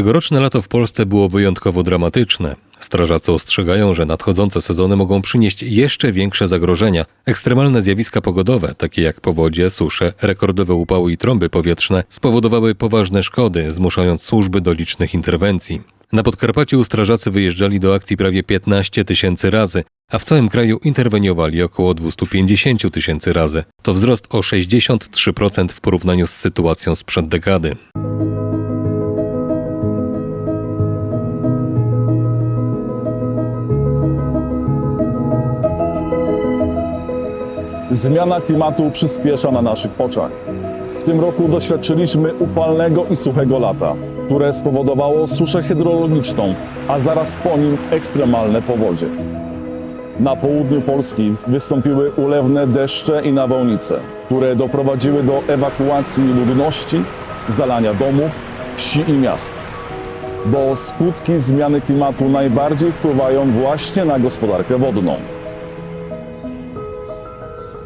Tegoroczne lato w Polsce było wyjątkowo dramatyczne. Strażacy ostrzegają, że nadchodzące sezony mogą przynieść jeszcze większe zagrożenia. Ekstremalne zjawiska pogodowe, takie jak powodzie, susze, rekordowe upały i trąby powietrzne, spowodowały poważne szkody, zmuszając służby do licznych interwencji. Na Podkarpaciu strażacy wyjeżdżali do akcji prawie 15 tysięcy razy, a w całym kraju interweniowali około 250 tysięcy razy. To wzrost o 63% w porównaniu z sytuacją sprzed dekady. Zmiana klimatu przyspiesza na naszych oczach. W tym roku doświadczyliśmy upalnego i suchego lata, które spowodowało suszę hydrologiczną, a zaraz po nim ekstremalne powodzie. Na południu Polski wystąpiły ulewne deszcze i nawałnice, które doprowadziły do ewakuacji ludności, zalania domów, wsi i miast. Bo skutki zmiany klimatu najbardziej wpływają właśnie na gospodarkę wodną.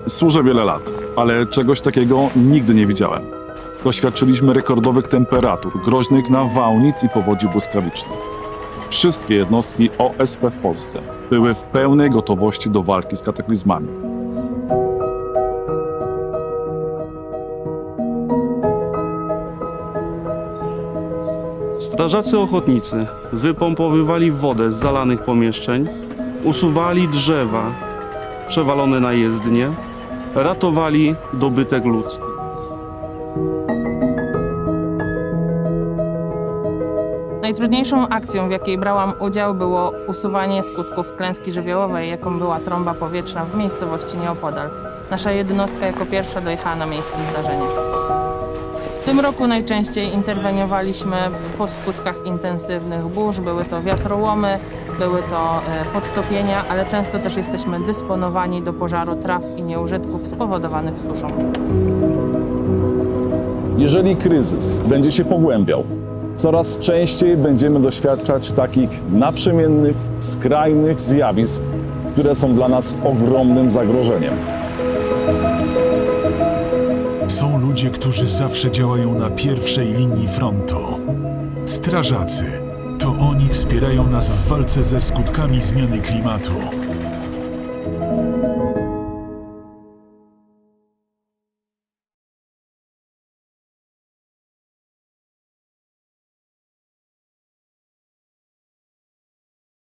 Służę wiele lat, ale czegoś takiego nigdy nie widziałem. Doświadczyliśmy rekordowych temperatur, groźnych nawałnic i powodzi błyskawicznych. Wszystkie jednostki OSP w Polsce były w pełnej gotowości do walki z kataklizmami. Strażacy ochotnicy wypompowywali wodę z zalanych pomieszczeń, usuwali drzewa przewalone na jezdnie, ratowali dobytek ludzki. Najtrudniejszą akcją, w jakiej brałam udział, było usuwanie skutków klęski żywiołowej, jaką była trąba powietrzna w miejscowości nieopodal. Nasza jednostka jako pierwsza dojechała na miejsce zdarzenia. W tym roku najczęściej interweniowaliśmy po skutkach intensywnych burz. Były to wiatrołomy, były to e, podtopienia, ale często też jesteśmy dysponowani do pożaru traw i nieużytków spowodowanych suszą. Jeżeli kryzys będzie się pogłębiał, coraz częściej będziemy doświadczać takich naprzemiennych, skrajnych zjawisk, które są dla nas ogromnym zagrożeniem. Są ludzie, którzy zawsze działają na pierwszej linii frontu. Strażacy. To oni wspierają nas w walce ze skutkami zmiany klimatu.